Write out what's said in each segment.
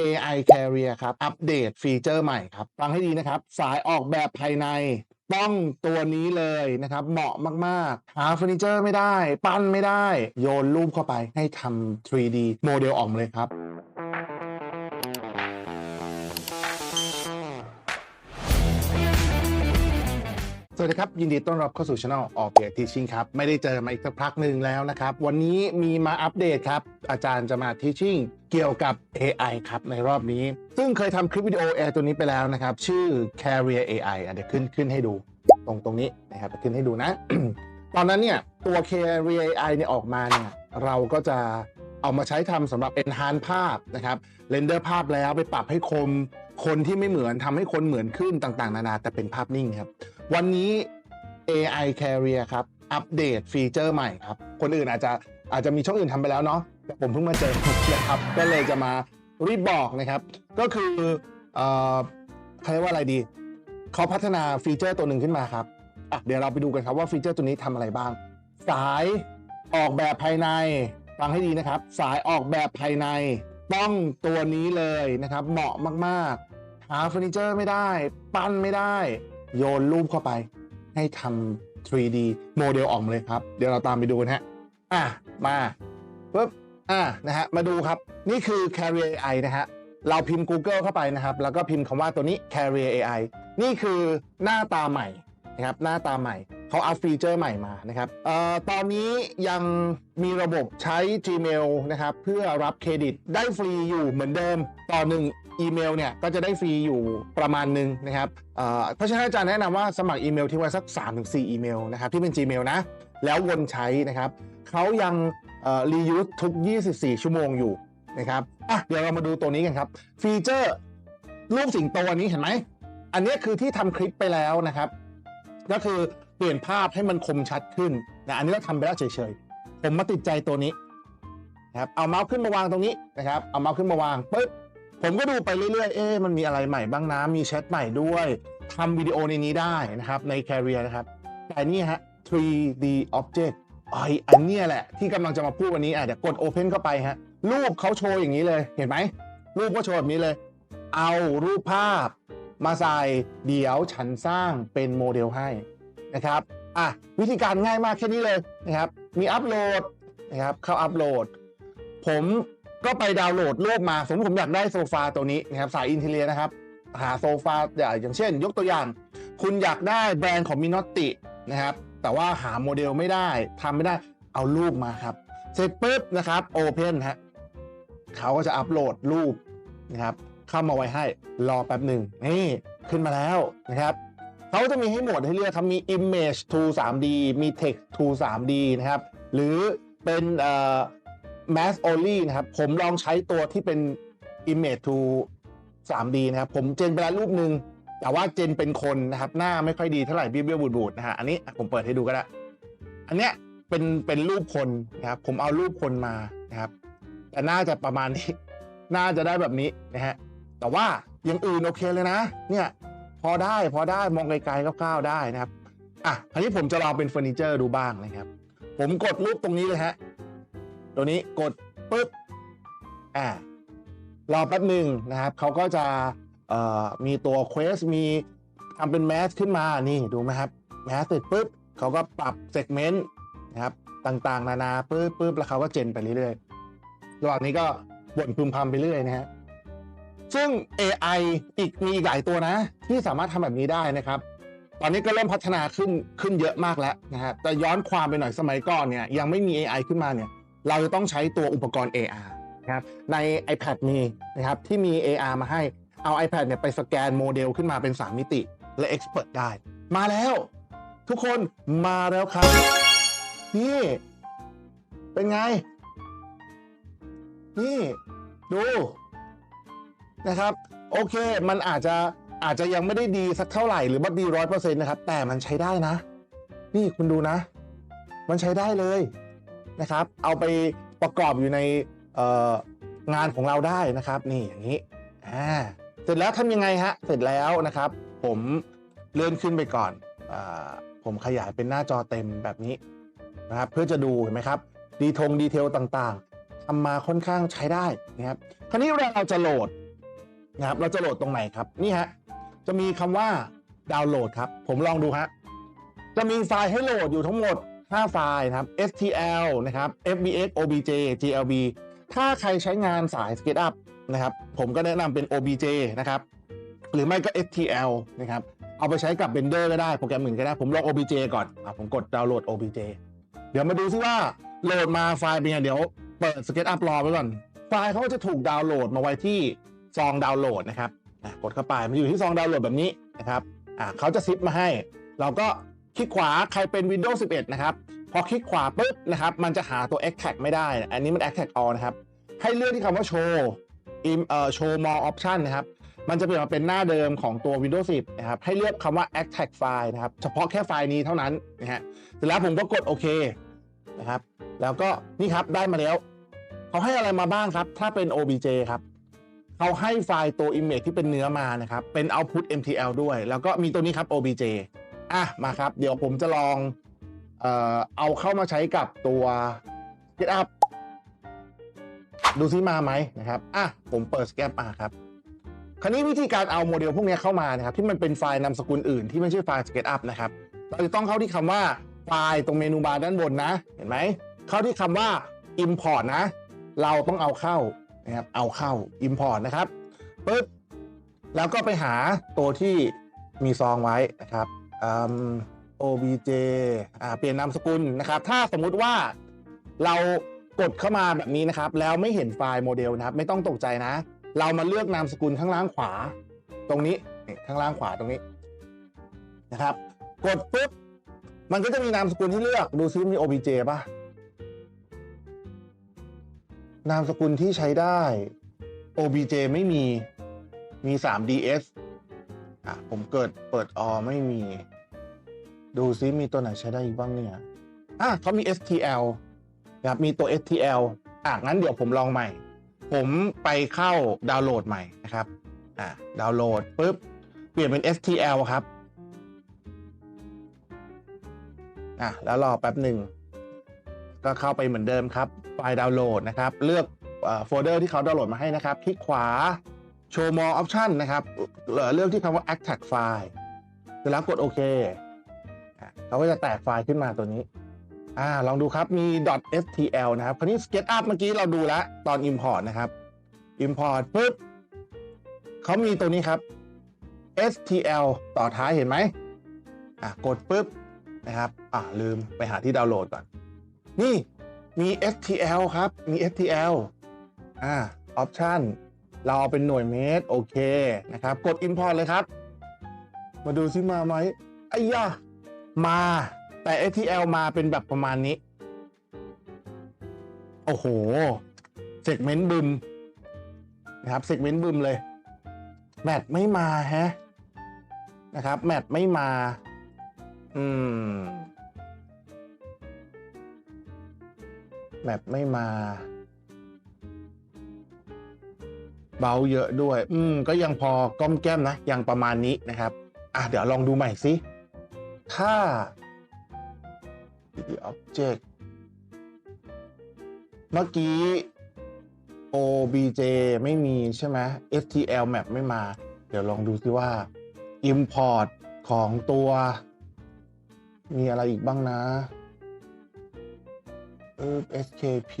AI Carrier ครับ อัปเดตฟีเจอร์ใหม่ครับ ฟังให้ดีนะครับ สายออกแบบภายใน ต้องตัวนี้เลยนะครับ เหมาะมาก ๆ หาเฟอร์นิเจอร์ไม่ได้ ปั้นไม่ได้ โยนรูปเข้าไปให้ทำ 3D โมเดลออกมาเลยครับ สวัสดีครับ ยินดีต้อนรับเข้าสู่ช่องออกเกียร Teaching ครับ ไม่ได้เจอมาอีกสักพักหนึ่งแล้วนะครับ วันนี้มีมาอัปเดตครับ อาจารย์จะมา Teaching เกี่ยวกับ AI ครับในรอบนี้ ซึ่งเคยทำคลิปวิดีโอ AI ตัวนี้ไปแล้วนะครับ ชื่อ Carrier AI อะเดี๋ยวขึ้นขึ้นให้ดู ตรงตรงนี้นะครับขึ้นให้ดูนะ ตอนนั้นเนี่ยตัว Carrier AI เนี่ยออกมาเนี่ยเราก็จะเอามาใช้ทำสำหรับ enhance ภาพนะครับเรนเดอร์ภาพแล้วไปปรับให้คม คนที่ไม่เหมือนทำให้คนเหมือนขึ้นต่างๆ นานาแต่เป็นภาพนิ่งครับ วันนี้ AI Carrier ครับ อัปเดตฟีเจอร์ใหม่ครับ คนอื่นอาจจะอาจจะมีช่องอื่นทำไปแล้วเนาะแต่ผมเพิ่งมาเจอนะครับ ก็เลยจะมารีบบอกนะครับ ก็คือเอ่อเขาเรียกว่าอะไรดีเขาพัฒนาฟีเจอร์ตัวหนึ่งขึ้นมาครับอะเดี๋ยวเราไปดูกันครับว่าฟีเจอร์ตัวนี้ทำอะไรบ้าง สายออกแบบภายในฟังให้ดีนะครับ สายออกแบบภายในต้องตัวนี้เลยนะครับ เหมาะมาก หาเฟอร์นิเจอร์ไม่ได้ ปั้นไม่ได้ โยนรูปเข้าไป ให้ทำ 3D โมเดลออกมาเลยครับ เดี๋ยวเราตามไปดูกันฮะ อะ มาปุ๊บอะนะฮะ มาดูครับ นี่คือ Carrier AI นะฮะ เราพิมพ์ Google เข้าไปนะครับ แล้วก็พิมพ์คำว่าตัวนี้ Carrier AI นี่คือหน้าตาใหม่นะครับหน้าตาใหม่เขาเอาฟีเจอร์ใหม่มานะครับเอ่อตอนนี้ยังมีระบบใช้ Gmail นะครับ เพื่อรับเครดิตได้ฟรีอยู่เหมือนเดิม ต่อหนึ่ง อีเมลเนี่ยก็จะได้ฟรีอยู่ประมาณหนึ่งนะครับเอ่อเพราะฉะนั้นอาจารย์แนะนำว่าสมัครอีเมลที่ไว้สัก 3-4 อีเมลนะครับที่เป็น Gmail นะ แล้ววนใช้นะครับเขายังเอ่อ reuse ทุก 24 ชั่วโมงอยู่นะครับอะเดี๋ยวเรามาดูตัวนี้กันครับ ฟีเจอร์รูปสิงโตอันนี้เห็นไหม อันนี้คือที่ทำคลิปไปแล้วนะครับ ก็คือเปลี่ยนภาพให้มันคมชัดขึ้นนะอันนี้เราทำไปแล้วเฉยๆ ผมมาติดใจตัวนี้นะครับเอาเมาส์ขึ้นมาวางตรงนี้นะครับ เอาเมาส์ขึ้นมาวางปึ๊บ ผมก็ดูไปเรื่อยๆ เอ๊ะมันมีอะไรใหม่บ้างนะ มีแชทใหม่ด้วย ทำวิดีโอในนี้ได้นะครับ ใน Carrier นะครับ แต่นี่ฮะ 3D Object ไออันเนี้ยแหละ ที่กำลังจะมาพูดวันนี้อะเดี๋ยวกด Open เข้าไปฮะ รูปเขาโชว์อย่างนี้เลย เห็นไหม รูปก็โชว์แบบนี้เลย เอารูปภาพ มาใส่เดี๋ยวฉันสร้างเป็นโมเดลให้นะครับ อะวิธีการง่ายมากแค่นี้เลยนะครับ มีอัปโหลดนะครับ เข้าอัปโหลด ผม ก็ไปดาวน์โหลดรูปมาสมมติผมอยากได้โซฟาตัวนี้นะครับสายอินเทเลียนะครับ หาโซฟาอย่างเช่น ยกตัวอย่าง คุณอยากได้แบรนด์ของมินอตตินะครับ แต่ว่าหาโมเดลไม่ได้ทำไม่ได้เอารูปมาครับ เสร็จปุ๊บนะครับโอเพนฮะเขาก็จะอัปโหลดรูปนะครับ เข้ามาไว้ให้รอแป๊บหนึ่งนี่ขึ้นมาแล้วนะครับเขาจะมีให้หมดให้เลือกครับมี image to 3D มี text to 3D นะครับ หรือเป็นเอ่อ mass only นะครับ ผมลองใช้ตัวที่เป็น image to 3D นะครับ ผมเจนไปแล้วรูปหนึ่งแต่ว่าเจนเป็นคนนะครับ หน้าไม่ค่อยดีเท่าไหร่เบี้ยวบูดๆนะฮะอันนี้ผมเปิดให้ดูก็ได้ อันเนี้ยเป็นเป็นรูปคนนะครับ ผมเอารูปคนมานะครับ แต่น่าจะประมาณนี้น่าจะได้แบบนี้นะฮะแต่ว่าอย่างอื่นโอเคเลยนะ เนี่ยพอได้พอได้มองไกลๆคร่าวๆได้นะครับอะอันนี้ผมจะลองเป็นเฟอร์นิเจอร์ดูบ้างนะครับ ผมกดรูปตรงนี้เลยฮะ ตัวนี้กดปุ๊บอ่ารอแป๊บหนึ่งนะครับเขาก็จะเอ่อมีตัวเควสมีทำเป็นแมสขึ้นมานี่ดูไหมครับแมสเสร็จปุ๊บเขาก็ปรับเซกเมนต์นะครับต่างๆ นานาปุ๊บปุ๊บแล้วเขาก็เจนไปเรื่อยๆระหว่างนี้ก็บ่นพึมพำไปเรื่อยนะฮะซึ่ง AI อีกมีอีกหลายตัวนะ ที่สามารถทำแบบนี้ได้นะครับ ตอนนี้ก็เริ่มพัฒนาขึ้นขึ้นเยอะมากแล้วนะฮะแต่ย้อนความไปหน่อยสมัยก่อนเนี่ยยังไม่มี AI ขึ้นมาเนี่ย เราจะต้องใช้ตัวอุปกรณ์ AR นะครับใน iPad มีนะครับที่มี AR มาให้เอา iPad เนี่ยไปสแกนโมเดลขึ้นมาเป็น 3 มิติ และ Expert ได้ มาแล้ว ทุกคนมาแล้วครับ นี่ เป็นไง นี่ ดูนะครับ โอเค มันอาจจะอาจจะยังไม่ได้ดีสักเท่าไหร่หรือว่าดีร้อยเปอร์เซ็นต์นะครับ แต่มันใช้ได้นะ นี่คุณดูนะ มันใช้ได้เลย นะครับ เอาไปประกอบอยู่ในงานของเราได้นะครับ นี่อย่างนี้อ่าเสร็จแล้วทำยังไงฮะเสร็จแล้วนะครับ ผมเลื่อนขึ้นไปก่อนอผมขยายเป็นหน้าจอเต็มแบบนี้นะครับ เพื่อจะดูเห็นไหมครับ ดีทงดีเทลต่างๆทำมาค่อนข้างใช้ได้นะครับคราวนี้เราจะโหลดนะครับเราจะโหลดตรงไหนครับนี่ฮะจะมีคำว่าดาวน์โหลดครับ ผมลองดูฮะจะมีไฟล์ให้โหลดอยู่ทั้งหมด 5ไฟล์นะครับ STL นะครับ FBX OBJ GLB ถ้าใครใช้งานสาย SketchUp นะครับ ผมก็แนะนำเป็น OBJ นะครับ หรือไม่ก็ STL นะครับ เอาไปใช้กับ Blender ก็ได้ โปรแกรมอื่นก็ได้ ผมลอง OBJ ก่อนอผมกดดาวน์โหลด OBJ เดี๋ยวมาดูซิว่าโหลดมาไฟล์เป็นไงเดี๋ยวเปิด SketchUp รอไว้ก่อน ไฟล์เขาจะถูกดาวน์โหลดมาไว้ที่ซองดาวน์โหลดนะครับกดเข้าไปมันอยู่ที่ซองดาวน์โหลดแบบนี้นะครับเขาจะซิปมาให้ เราก็ คลิกขวาใครเป็น Windows 11 นะครับ พอคลิกขวาปุ๊บนะครับ มันจะหาตัว extract ไม่ได้ อันนี้มัน extract all นะครับ ให้เลือกที่คำว่า show im เอ่อ show more option นะครับ มันจะเปลี่ยนมาเป็นหน้าเดิมของตัว Windows 10 นะครับ ให้เลือกคำว่า extract file นะครับ เฉพาะแค่ไฟล์นี้เท่านั้นนะฮะ เสร็จแล้วผมก็กดโอเคนะครับ แล้วก็นี่ครับได้มาแล้ว เขาให้อะไรมาบ้างครับ ถ้าเป็น OBJ ครับเขาให้ไฟล์ตัว image ที่เป็นเนื้อมานะครับ เป็น output MTL ด้วย แล้วก็มีตัวนี้ครับ OBJ อะมาครับ เดี๋ยวผมจะลองเอ่อเอาเข้ามาใช้กับตัว GitHub ดูซิมาไหมนะครับอะผมเปิด SketchUp มาครับคราวนี้วิธีการเอาโมเดลพวกนี้เข้ามานะครับ ที่มันเป็นไฟล์นามสกุลอื่นที่ไม่ใช่ไฟล์ SketchUp นะครับ เราจะต้องเข้าที่คำว่าไฟล์ตรงเมนูบาร์ด้านบนนะ เห็นไหม เข้าที่คำว่า import นะ เราต้องเอาเข้านะครับ เอาเข้า import นะครับปึ๊บแล้วก็ไปหาตัวที่มีซองไว้นะครับ obj อ่าเปลี่ยนนามสกุลนะครับ ถ้าสมมุติว่าเรากดเข้ามาแบบนี้นะครับ แล้วไม่เห็นไฟล์โมเดลนะครับ ไม่ต้องตกใจนะ เรามาเลือกนามสกุลข้างล่างขวา ตรงนี้นี่ข้างล่างขวาตรงนี้นะครับ กดปุ๊บมันก็จะมีนามสกุลที่เลือกดูซิมี obj ป่ะ นามสกุลที่ใช้ได้ obj ไม่มีมี 3ds อะผมเกิดเปิดออไม่มี ดูซิมีตัวไหนใช้ได้อีกบ้างเนี่ย อะเขามี stl นะครับมีตัว stl อะงั้นเดี๋ยวผมลองใหม่ ผมไปเข้าดาวน์โหลดใหม่นะครับ อะดาวน์โหลดปุ๊บ เปลี่ยนเป็น stl ครับ อะแล้วรอแป๊บหนึ่ง ก็เข้าไปเหมือนเดิมครับ ไฟล์ดาวน์โหลดนะครับ เลือกโฟลเดอร์ที่เขาดาวน์โหลดมาให้นะครับ คลิกขวา Show More Option นะครับ เลือกที่คำว่า Extract File เสร็จแล้วกดโอเค เขาก็จะแตกไฟล์ขึ้นมาตัวนี้อ่าลองดูครับมี .stl นะครับคราวนี้ SketchUp เมื่อกี้เราดูแล้วตอน Import นะครับ Import ปุ๊บเขามีตัวนี้ครับ stl ต่อท้ายเห็นไหมอะกดปุ๊บนะครับอ่าลืมไปหาที่ดาวน์โหลดก่อน นี่มี stl ครับมี stl อ่า option เราเอาเป็นหน่วยเมตรโอเคนะครับ กด import เลยครับ มาดูซิมาไหมไอ้ยะ มา แต่ stl มาเป็นแบบประมาณนี้ โอ้โหเซกเมนต์บึมนะครับเซกเมนต์บึมเลย แมทไม่มาแฮะนะครับ แมทไม่มา อืม แมปไม่มา เบาเยอะด้วย อืม ก็ยังพอก้อมแก้มนะ ยังประมาณนี้นะครับ อะ เดี๋ยวลองดูใหม่สิ ถ้า 3D object เมื่อกี้ obj ไม่มีใช่ไหม stl map ไม่มา เดี๋ยวลองดูซิว่า import ของตัว มีอะไรอีกบ้างนะเออ skp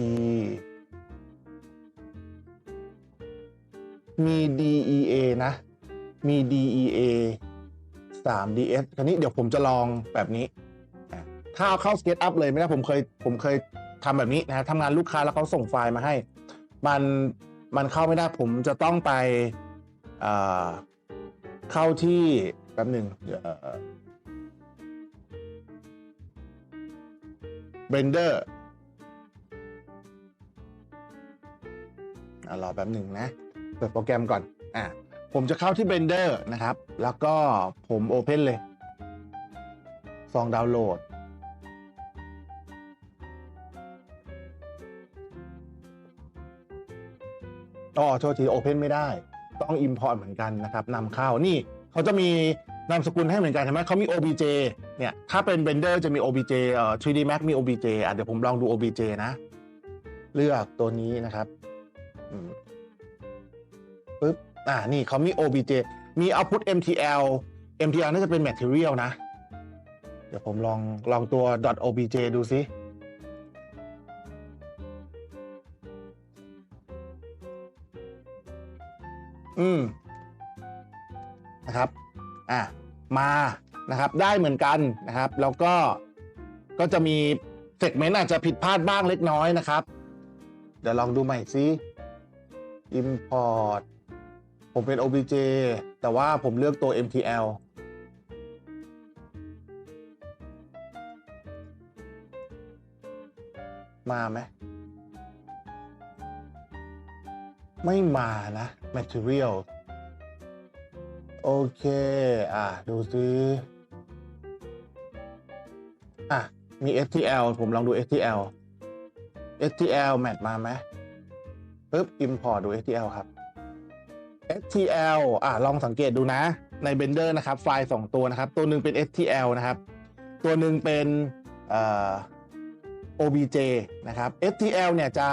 มี dea นะ มี dea 3ds คราวนี้เดี๋ยวผมจะลองแบบนี้ ถ้าเอาเข้า SketchUp เลยไม่ได้ผมเคยผมเคยทำแบบนี้นะทำงานลูกค้าแล้วเขาส่งไฟล์มาให้ มันมันเข้าไม่ได้ผมจะต้องไปเข้าที่แป๊บหนึ่งเดี๋ยวเอ่อ Blender อะรอแป๊บหนึ่งนะ เปิดโปรแกรมก่อน อะ ผมจะเข้าที่ Blender นะครับ แล้วก็ผม Open เลย ซองดาวน์โหลด อ๋อ โทษที Open ไม่ได้ ต้อง Import เหมือนกันนะครับนำเข้า นี่เขาจะมีนามสกุลให้เหมือนกันเห็นไหมเขามี OBJ เนี่ย ถ้าเป็น Blender จะมี OBJ เอ่อ 3D Max มี OBJ อะเดี๋ยวผมลองดู OBJ นะ เลือกตัวนี้นะครับอืมปึ๊บ อ่านี่เขามี OBJ มี output MTL MTL น่าจะเป็น material นะ เดี๋ยวผมลองลองตัว .obj ดูซิอืมนะครับ อะ มานะครับ ได้เหมือนกันนะครับ แล้วก็ก็จะมีเซกเมนต์อาจจะผิดพลาดบ้างเล็กน้อยนะครับ เดี๋ยวลองดูใหม่ซิ import ผมเป็น obj แต่ว่าผมเลือกตัว mtl มาไหม ไม่มานะ material โอเค อะ ดูซิอะ มี stl ผมลองดู stl stl match มาไหมปึ๊บ import ดู stl ครับ stl อะลองสังเกตดูนะ ใน Blender นะครับ ไฟล์ 2 ตัวนะครับ ตัวหนึ่งเป็น stl นะครับ ตัวหนึ่งเป็นเอ่อ obj นะครับ stl เนี่ยจะ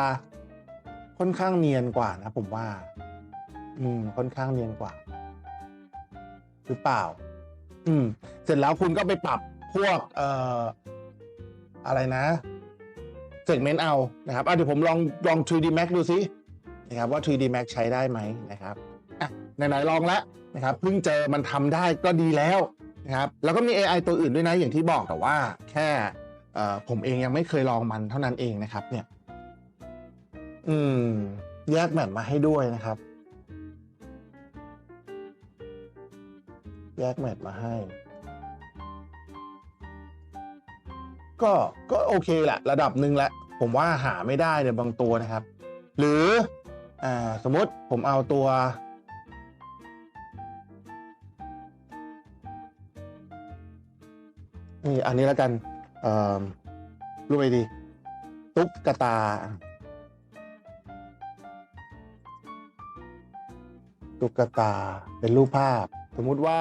ค่อนข้างเนียนกว่านะผมว่า อืม ค่อนข้างเนียนกว่า หรือเปล่า อืม เสร็จแล้วคุณก็ไปปรับพวก เอ่อ อะไรนะเซกเมนต์เอานะครับ อะเดี๋ยวผมลองลอง 3D Max ดูซินะครับว่า 3D Max ใช้ได้ไหมนะครับ ไหนๆลองแล้วนะครับเพิ่งเจอมันทำได้ก็ดีแล้วนะครับแล้วก็มี AI ตัวอื่นด้วยนะอย่างที่บอกแต่ว่าแค่ผมเองยังไม่เคยลองมันเท่านั้นเองนะครับเนี่ย อืม แยกแมปมาให้ด้วยนะครับ แยกแมปมาให้ ก็ก็โอเคแหละ ระดับหนึ่งแหละ ผมว่าหาไม่ได้เนี่ยบางตัวนะครับ หรืออ่าสมมติผมเอาตัว นี่อันนี้แล้วกัน เอ่อรูปไปดี ตุ๊กตา ตุ๊กตาเป็นรูปภาพ สมมุติว่า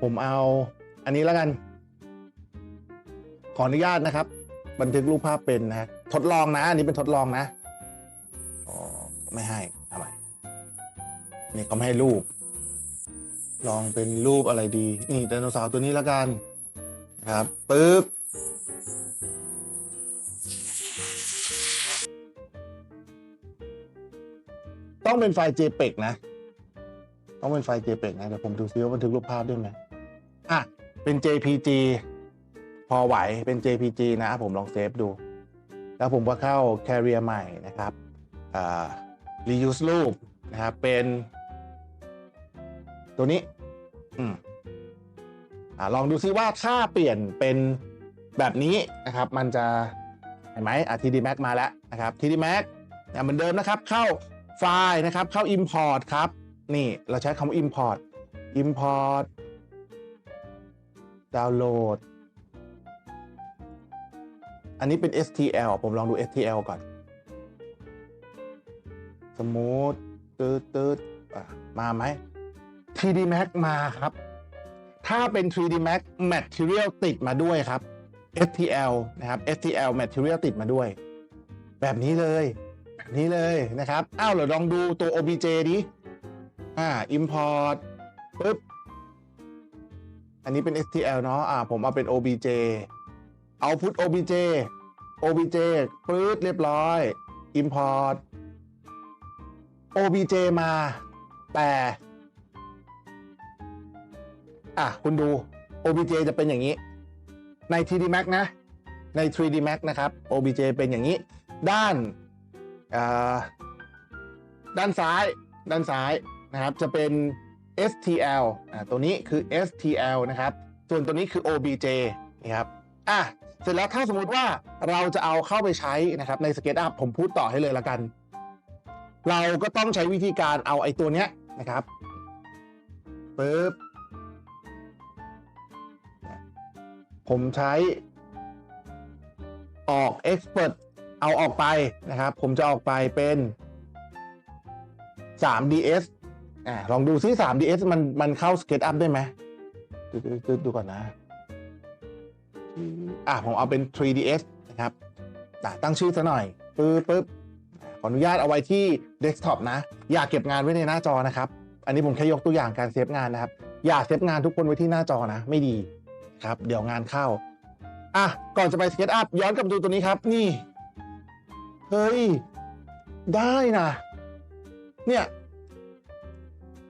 ผมเอา อันนี้แล้วกัน ขออนุญาตนะครับ บันทึกรูปภาพเป็นนะฮะทดลองนะ อันนี้เป็นทดลองนะอ๋อไม่ให้ทำไมนี่เขาไม่ให้รูป ลองเป็นรูปอะไรดี นี่ไดโนเสาร์ตัวนี้แล้วกัน นะครับปึ๊บต้องเป็นไฟล์ JPEG นะ ต้องเป็นไฟล์ JPEG นะเดี๋ยวผมดูซิว่าบันทึกรูปภาพได้ไหมอะ เป็น JPG พอไหวเป็น JPG นะ ผมลองเซฟดู แล้วผมก็เข้า Carrier ใหม่นะครับ reuse รูปนะครับ เป็น ตัวนี้ อืม อลองดูซิว่าถ้าเปลี่ยนเป็นแบบนี้นะครับ มันจะเห็นไหมอะ TD Max มาแล้วนะครับ TD Max เหมือนเดิมนะครับ เข้าไฟล์นะครับเข้า Import ครับ นี่เราใช้คำว่า Import Import ดาวน์โหลด อันนี้เป็น STL ผมลองดู STL ก่อน สมมติตืดตืดมาไหม 3D Max มาครับ ถ้าเป็น 3D Max Material ติดมาด้วยครับ STL นะครับ STL Material ติดมาด้วย แบบนี้เลยแบบนี้เลยนะครับอ้าวเราลองดูตัว OBJ ดิอ่า Import ปึ๊บอันนี้เป็น STL เนาะอ่าผมเอาเป็น OBJ Output OBJ OBJ ปื๊ดเรียบร้อย Import OBJ มาแต่ อะคุณดู OBJ จะเป็นอย่างนี้ ใน 3D Max นะ ใน 3D Max นะครับ OBJ เป็นอย่างนี้ ด้านด้านซ้าย ด้านซ้ายนะครับ จะเป็น STL อ่าตัวนี้คือ STL นะครับ ส่วนตัวนี้คือ OBJ นะครับอะเสร็จแล้วถ้าสมมติว่าเราจะเอาเข้าไปใช้นะครับใน SketchUp ผมพูดต่อให้เลยละกัน เราก็ต้องใช้วิธีการเอาไอ้ตัวเนี้ยนะครับปึ๊บ ผมใช้ออก Expert เอาออกไปนะครับ ผมจะออกไปเป็น 3ds อ่าลองดูซิ 3ds มันมันเข้า SketchUp ได้ไหมดูดูดูดูก่อนนะ อะผมเอาเป็น 3ds นะครับตั้งชื่อซะหน่อยปึ๊บปึ๊บขออนุญาตเอาไว้ที่เดสก์ท็อปนะ อย่าเก็บงานไว้ในหน้าจอนะครับ อันนี้ผมแค่ยกตัวอย่างการเซฟงานนะครับ อย่าเซฟงานทุกคนไว้ที่หน้าจอนะ ไม่ดี ครับ เดี๋ยวงานเข้า อะ ก่อนจะไปสเก็ตอัพย้อนกลับดูตัวนี้ครับ นี่ เฮ้ย ได้นะ เนี่ย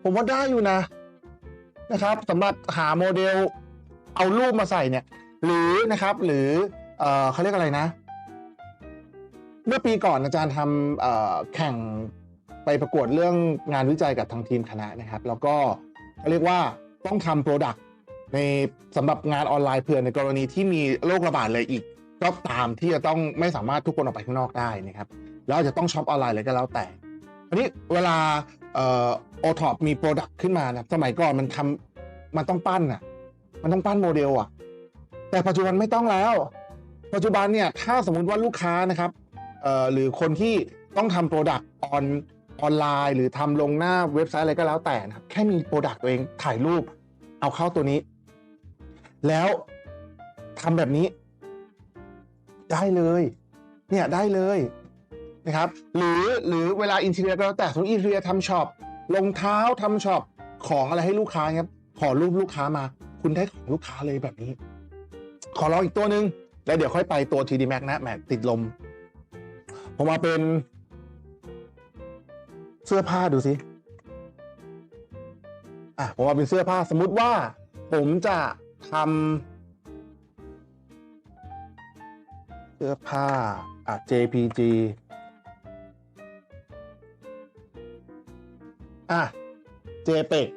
ผมว่าได้อยู่นะ นะครับสำหรับหาโมเดล เอารูปมาใส่เนี่ย หรือนะครับ หรือ เออเขาเรียกอะไรนะ เมื่อปีก่อนอาจารย์ทำแข่งไปประกวดเรื่องงานวิจัยกับทางทีมคณะนะครับ แล้วก็เขาเรียกว่าต้องทำโปรดักต ในสำหรับงานออนไลน์เผื่อในกรณีที่มีโรคระบาดเลยอีก ก็ตามที่จะต้องไม่สามารถทุกคนออกไปข้างนอกได้นะครับ แล้วจะต้องช็อปออนไลน์เลยก็แล้วแต่อันนี้เวลาโอท็อปมีโปรดักต์ขึ้นมานะสมัยก่อนมันทำมันต้องปั้นอะ มันต้องปั้นโมเดลอะ แต่ปัจจุบันไม่ต้องแล้ว ปัจจุบันเนี่ยถ้าสมมุติว่าลูกค้านะครับหรือคนที่ต้องทำโปรดักต์ออนออนไลน์ หรือทำลงหน้าเว็บไซต์อะไรก็แล้วแต่นะครับแค่มีโปรดักต์ตัวเองถ่ายรูป เอาเข้าตัวนี้ แล้วทำแบบนี้ ได้เลย เนี่ยได้เลยนะครับ หรือหรือเวลาอินเท i รียก็แล้วแต่สมมติอินเท i รียทำช็อปรองเท้าทำช็อปของอะไรให้ลูกค้าครับ ขอรูปลูกค้ามา คุณได้ของลูกค้าเลยแบบนี้ ขอลองอีกตัวหนึ่งแล้วเดี๋ยวค่อยไปตัว TD Max นะแหมติดลม ผมมาเป็น เสื้อผ้าดูสิอะผมว่าเป็นเสื้อผ้าสมมติว่า ผมจะ ทำเสื้อผ้า อะ JPG อะ JPEG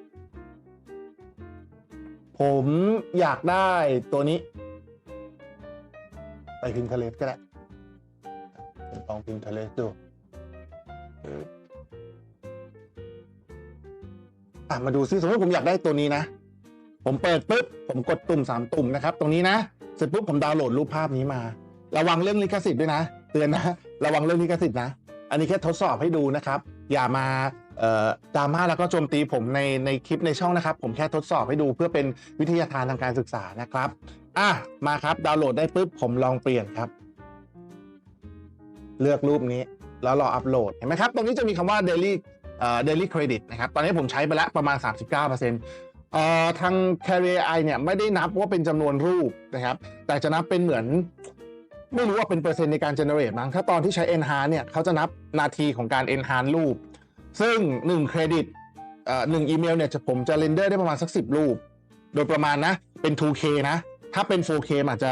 ผมอยากได้ตัวนี้ ไปพิมพ์ทะเลก็ได้ลองพิมพ์ทะเลดูอะมาดูซิสมมติผมอยากได้ตัวนี้นะ ผมเปิดปุ๊บผมกดตุ่มสามตุ่มนะครับ ตรงนี้นะเสร็จปุ๊บผมดาวน์โหลดรูปภาพนี้มา ระวังเรื่องลิขสิทธิ์ด้วยนะ เตือนนะ ระวังเรื่องลิขสิทธิ์นะ อันนี้แค่ทดสอบให้ดูนะครับ อย่ามาดราม่าแล้วก็โจมตีผมในในคลิปในช่องนะครับ ผมแค่ทดสอบให้ดูเพื่อเป็นวิทยาทานทางการศึกษานะครับอะมาครับดาวน์โหลดได้ปุ๊บผมลองเปลี่ยนครับ เลือกรูปนี้แล้วรออัปโหลดเห็นไหมครับ ตรงนี้จะมีคำว่า daily เอ่อ daily credit นะครับ ตอนนี้ผมใช้ไปแล้วประมาณ 39%เอ่อ ทาง Carrier i เนี่ยไม่ได้นับว่าเป็นจำนวนรูปนะครับ แต่จะนับเป็นเหมือน ไม่รู้ว่าเป็นเปอร์เซ็นต์ในการ generate มั้งถ้าตอนที่ใช้ enhance เนี่ยเขาจะนับนาทีของการ enhance รูป ซึ่ง1เครดิตเอ่อหนึ่งอีเมลเนี่ยผมจะเรนเดอร์ได้ประมาณสัก 10 รูป โดยประมาณนะ เป็น 2K นะ ถ้าเป็น 4K อาจจะ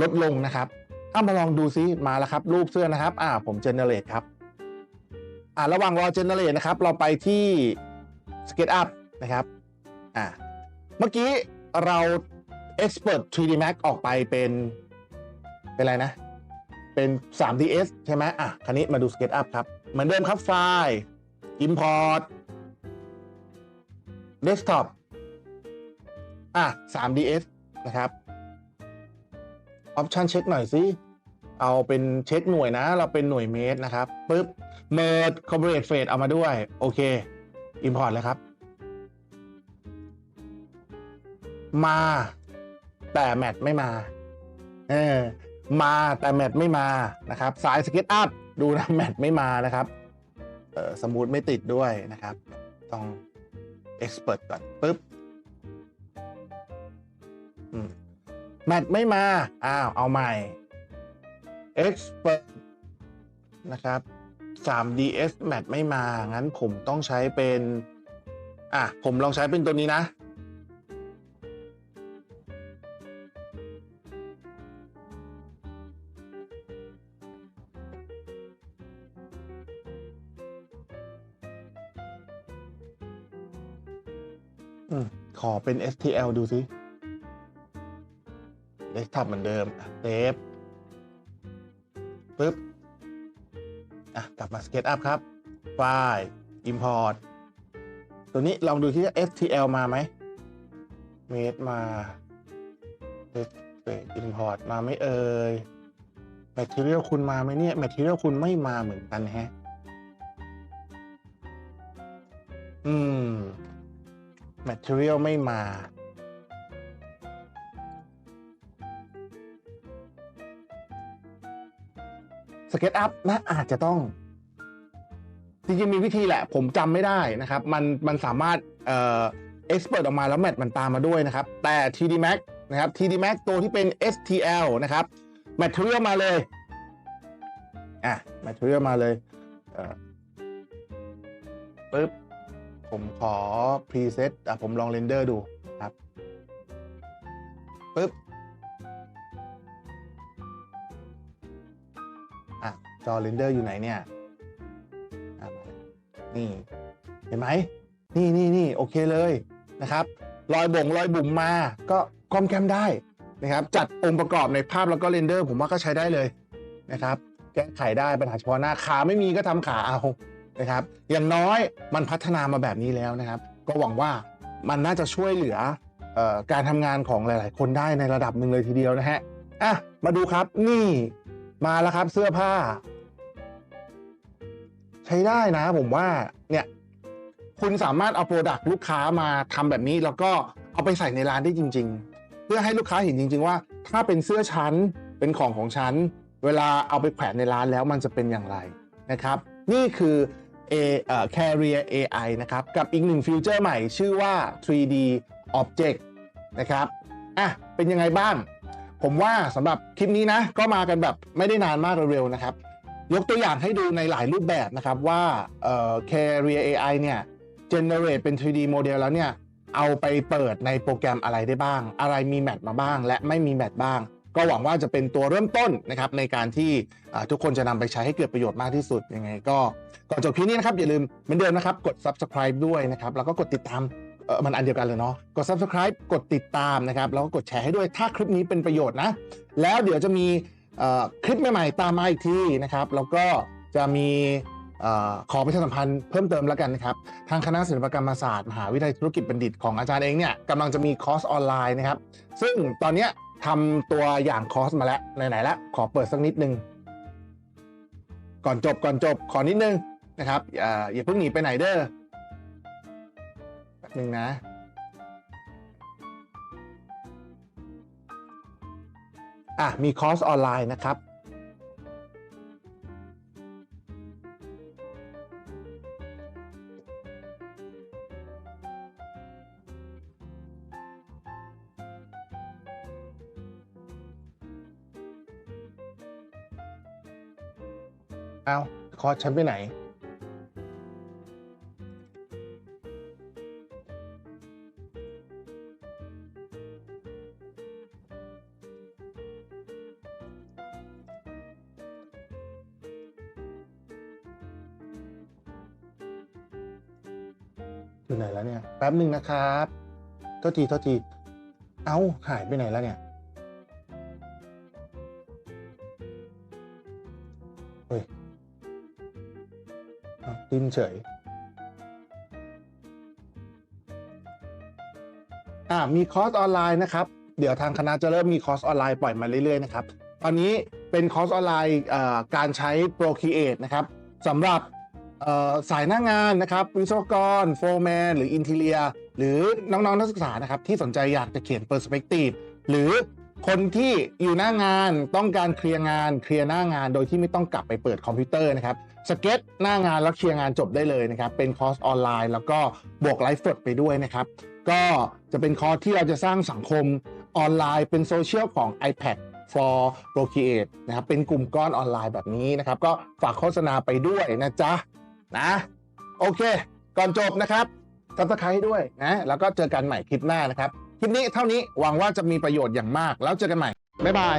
ลดลงนะครับถ้ามาลองดูซิมาแล้วครับ รูปเสื้อนะครับ อ่าผม generate ครับ อ่าระหว่างรอ generate นะครับ เราไปที่ SketchUp นะครับ อ่าเมื่อกี้เรา export 3D Max ออกไปเป็น เป็นอะไรนะ เป็น 3ds ใช่ไหมอะคราวนี้มาดู SketchUp ครับ เหมือนเดิมครับไฟล์ import desktop อะ 3ds นะครับ option เช็คหน่อยสิ เอาเป็นเช็คหน่วยนะ เราเป็นหน่วยเมตรนะครับปึ๊บ merge corporate phase เอามาด้วย โอเค import เลยครับ มา แต่แมทไม่มา เออ มาแต่แมทไม่มานะครับ สายสเก็ตอัพดูนะแมทไม่มานะครับ เออสมูทไม่ติดด้วยนะครับ ต้อง expert ก่อนปึ๊บอืมแมทไม่มา อ้าว เอาใหม่ expert นะครับ 3ds แมทไม่มา งั้นผมต้องใช้เป็น อะ ผมลองใช้เป็นตัวนี้นะ ขอเป็น STL ดูสิ desktop เหมือนเดิมเซฟปึ๊บ อะ กลับมา SketchUp ครับ ไฟล์ Import ตัวนี้ลองดูที่ STL มาไหม Made มา Text Import มาไม่เอ่ย Material คุณมาไหมเนี่ย Material คุณไม่มาเหมือนกันแฮะ อืม Material ไม่มา SketchUp นะอาจจะต้อง จริงๆมีวิธีแหละ ผมจำไม่ได้นะครับ มันมันสามารถเอ่อ expert ออกมาแล้วแมทมันตามมาด้วยนะครับ แต่ TD Max นะครับ TD Max ตัวที่เป็น STL นะครับ material มาเลย อะ material มาเลยเอ่อปึ๊บ ผมขอ preset อะผมลอง render ดูครับปึ๊บอะจอ render อยู่ไหนเนี่ยนี่ เห็นไหมนี่นี่นี่โอเคเลยนะครับรอยบ่งรอยบุ๋มมาก็กลอมแกมได้นะครับจัดองค์ประกอบในภาพแล้วก็เรนเดอร์ ผมว่าก็ใช้ได้เลยนะครับ แก้ไขได้ปัญหาเฉพาะหน้าขาไม่มีก็ทำขาเอา นะครับ อย่างน้อยมันพัฒนามาแบบนี้แล้วนะครับ ก็หวังว่ามันน่าจะช่วยเหลือออการทำงานของหลาย ๆ คนได้ในระดับหนึ่งเลยทีเดียวนะฮะอะมาดูครับนี่มาแล้วครับเสื้อผ้า ใช้ได้นะผมว่าเนี่ยคุณสามารถเอาโปรดักต์ลูกค้ามาทำแบบนี้ แล้วก็เอาไปใส่ในร้านได้จริง ๆ เพื่อให้ลูกค้าเห็นจริง ๆ ว่า ถ้าเป็นเสื้อชั้นเป็นของของฉันเวลาเอาไปแขวนในร้านแล้วมันจะเป็นอย่างไรนะครับ นี่คือ A เอ่อ Carrier AI นะครับ กับอีกหนึ่งฟีเจอร์ใหม่ชื่อว่า 3D Object นะครับ อะ เป็นยังไงบ้าง ผมว่าสำหรับคลิปนี้นะ ก็มากันแบบไม่ได้นานมากเร็วๆนะครับ ยกตัวอย่างให้ดูในหลายรูปแบบนะครับว่าเอ่อ Carrier AI เนี่ย generate เป็น 3D โมเดลแล้วเนี่ย เอาไปเปิดในโปรแกรมอะไรได้บ้าง อะไรมีแมทมาบ้าง และไม่มีแมทบ้าง ก็หวังว่าจะเป็นตัวเริ่มต้นนะครับในการที่ทุกคนจะนำไปใช้ให้เกิดประโยชน์มากที่สุดยังไง ก็ก่อนจบคลิปนี้นะครับอย่าลืมเหมือนเดิมนะครับกด subscribe ด้วยนะครับแล้วก็กดติดตามมันอันเดียวกันเลยเนาะ กด subscribe กดติดตามนะครับ แล้วก็กดแชร์ให้ด้วย ถ้าคลิปนี้เป็นประโยชน์นะ แล้วเดี๋ยวจะมีคลิปใหม่ๆ ตามมาอีกทีนะครับ แล้วก็จะมีอขอประชาสัมพันธ์เพิ่มเติมแล้วกันนะครับ ทางคณะศิลปกรรมศาสตร์ มหาวิทยาลัยธุรกิจบัณฑิตของอาจารย์เองเนี่ยกำลังจะมีคอร์สออนไลน์นะครับ ซึ่งตอนเนี้ย ทำตัวอย่างคอร์สมาแล้วไหนๆแล้วขอเปิดสักนิดนึง ก่อนจบก่อนจบขอนิดนึงนะครับอย่าอย่าเพิ่งหนีไปไหนเด้อแป๊บนึงนะอะมีคอร์สออนไลน์นะครับ คอร์สฉันไปไหน อยู่ไหนแล้วเนี่ย แป๊บหนึ่งนะครับโทษทีโทษที เอ้า หายไปไหนแล้วเนี่ยเฮ้ย ดิ้นเฉย อ่ามีคอร์สออนไลน์นะครับ เดี๋ยวทางคณะจะเริ่มมีคอร์สออนไลน์ปล่อยมาเรื่อยๆนะครับ ตอนนี้เป็นคอร์สออนไลน์การใช้ Procreate นะครับสำหรับสายหน้างานนะครับ วิศวกร โฟร์แมน หรืออินเทเลีย หรือน้องๆนักศึกษานะครับ ที่สนใจอยากจะเขียน Perspective หรือ คนที่อยู่หน้างานต้องการเคลียร์งานเคลียร์หน้างานโดยที่ไม่ต้องกลับไปเปิดคอมพิวเตอร์นะครับสเก็ตหน้างานแล้วเคลียร์งานจบได้เลยนะครับ เป็นคอร์สออนไลน์ แล้วก็บวกไลฟ์สดไปด้วยนะครับ ก็จะเป็นคอร์สที่เราจะสร้างสังคมออนไลน์เป็นโซเชียลของ iPad for Procreate นะครับ เป็นกลุ่มก้อนออนไลน์แบบนี้นะครับ ก็ฝากโฆษณาไปด้วยนะจ๊ะ นะ โอเค ก่อนจบนะครับซับสไครต์ด้วยนะ แล้วก็เจอกันใหม่คลิปหน้านะครับ คลิปนี้เท่านี้หวังว่าจะมีประโยชน์อย่างมากแล้วเจอกันใหม่บ๊ายบาย